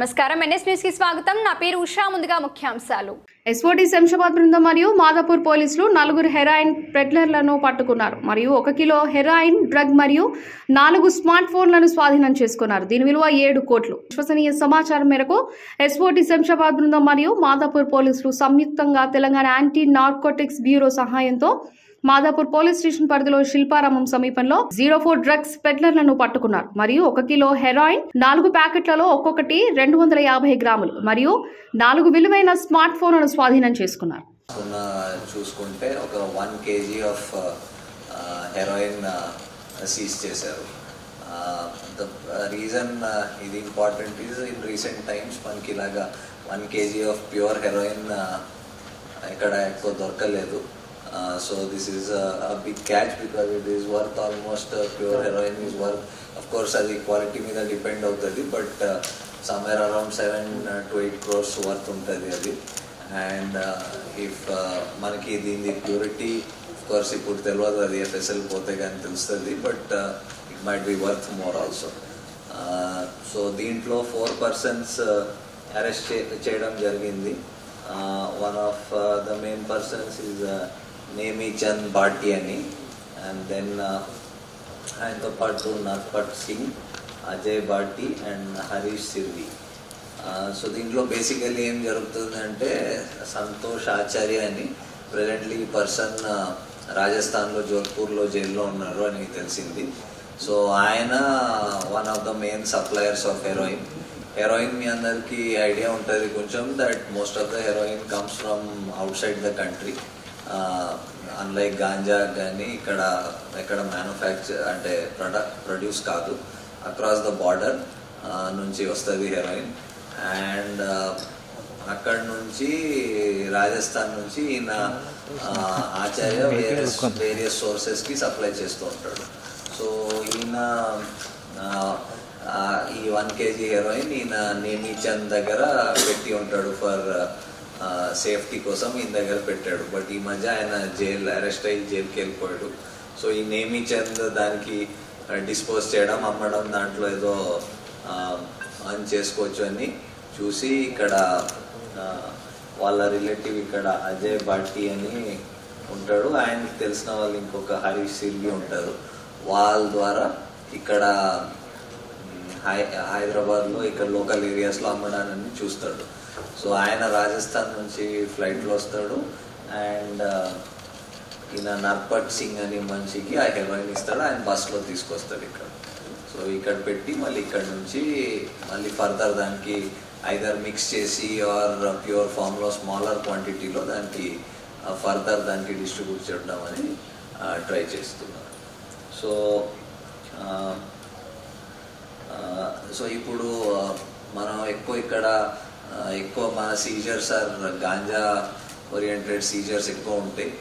నమస్కారం. ఎన్ఎస్ న్యూస్కి స్వాగతం. నా పేరు ఉషా. ముందుగా ముఖ్యాంశాలు. ఎస్ఓటి శంషాబాద్ బృందం మరియు మాదాపూర్ పోలీసులు నలుగురు హెరాయిన్ పెడ్లర్లను పట్టుకున్నారు మరియు ఒక కిలో హెరాయిన్ డ్రగ్ మరియు నాలుగు స్మార్ట్ ఫోన్లను స్వాధీనం చేసుకున్నారు. దీని విలువ ఏడు కోట్లు. విశ్వసనీయ సమాచారం మేరకు ఎస్ఓటి శంషాబాద్ బృందం మరియు మాదాపూర్ పోలీసులు సంయుక్తంగా తెలంగాణ యాంటీ నార్కోటిక్స్ బ్యూరో సహాయంతో మాదాపూర్ పోలీస్ స్టేషన్ పరిధిలో శిల్పారామం సమీపంలో జీరో ఫోర్ డ్రగ్స్ పెడ్లర్లను పట్టుకున్నారు. మరియు ఒక కిలో హెరాయిన్ నాలుగు ప్యాకెట్లలో ఒక్కొక్కటి రెండు వందల యాభై గ్రాములు మరియు నాలుగు విలువైన స్మార్ట్ ఫోన్లను స్వాధీనం చేసుకున్నారు. చూసుకుంటే ఒక one KG of heroin seize చేశారు. ద రీజన్ ఇది important is in recent times మనకి ఇలాగా one KG of pure heroin ఎక్కడ ఎక్కువ దొరకలేదు. So this is a big catch because it is worth almost pure heroin is worth of course అది quality మీద depend అవుతుంది but somewhere around seven to eight crores worth ఉంటుంది అది. And if మనకి దీని ప్యూరిటీ కోర్స్ ఇప్పుడు తెలియదు అది ఎఫ్ఎస్ఎల్ పోతే కానీ తెలుస్తుంది but it might be worth more also so దీంట్లో ఫోర్ పర్సన్స్ అరెస్ట్ చేయడం జరిగింది. One of the main persons is Nemi Chand Bhati అని. అండ్ దెన్ uh, ఆయనతో పాటు Narpat Singh Ajay Bhati and Harish Sirvi. Uh, so దీంట్లో బేసికలీ ఏం జరుగుతుందంటే సంతోష్ ఆచార్య అని ప్రజెంట్లీ పర్సన్ uh, రాజస్థాన్లో జోధ్పూర్లో జైల్లో ఉన్నారు అని తెలిసింది. సో ఆయన one of the main suppliers of heroin heroin మీ అందరికీ ఐడియా ఉంటుంది కొంచెం that most of the heroin comes from outside the country unlike ganja కానీ ఇక్కడ ఎక్కడ మ్యానుఫ్యాక్చర్ అంటే ప్రొడక్ట్ ప్రొడ్యూస్ కాదు. అక్రాస్ ద బార్డర్ నుంచి వస్తుంది హెరోయిన్ అండ్ అక్కడ నుంచి రాజస్థాన్ నుంచి ఈయన ఆచార్య వేరియస్ వేరియస్ సోర్సెస్కి సప్లై చేస్తూ ఉంటాడు. సో ఈయన ఈ వన్ కేజీ హెరోయిన్ ఈయన నేమీచంద్ దగ్గర పెట్టి ఉంటాడు ఫర్ సేఫ్టీ కోసం ఈయన దగ్గర పెట్టాడు. బట్ ఈ మధ్య ఆయన జైలు అరెస్ట్ అయ్యి జైలుకి వెళ్ళిపోయాడు. సో ఈ నేమీచంద్ దానికి డిస్పోజ్ చేయడం అమ్మడం దాంట్లో ఏదో అని చేసుకోవచ్చు అని చూసి ఇక్కడ వాళ్ళ రిలేటివ్ ఇక్కడ అజయ్ భాటి అని ఉంటాడు. ఆయనకి తెలిసిన వాళ్ళు ఇంకొక హరీష్ సిల్వి ఉంటారు. వాళ్ళ ద్వారా ఇక్కడ హై హైదరాబాద్లో ఇక్కడ లోకల్ ఏరియాస్లో అమ్మడాన్ని చూస్తాడు. సో ఆయన రాజస్థాన్ నుంచి ఫ్లైట్లో వస్తాడు. అండ్ uh, ఈయన నర్పట్ సింగ్ అని మనిషికి ఆ హెరోయిన్ ఇస్తాడు. ఆయన బస్లో తీసుకొస్తాడు ఇక్కడ. సో ఇక్కడ పెట్టి మళ్ళీ ఇక్కడ నుంచి మళ్ళీ ఫర్దర్ దానికి ఐదర్ మిక్స్ చేసి ఆర్ ప్యూర్ ఫామ్లో స్మాలర్ క్వాంటిటీలో దానికి uh, ఫర్దర్ దానికి డిస్ట్రిబ్యూట్ చేయడం అని uh, ట్రై చేస్తున్నారు. సో సో ఇప్పుడు మనం ఎక్కువ ఇక్కడ ఎక్కువ మన seizures or ganja oriented seizures ఎక్కువ ఉంటాయి.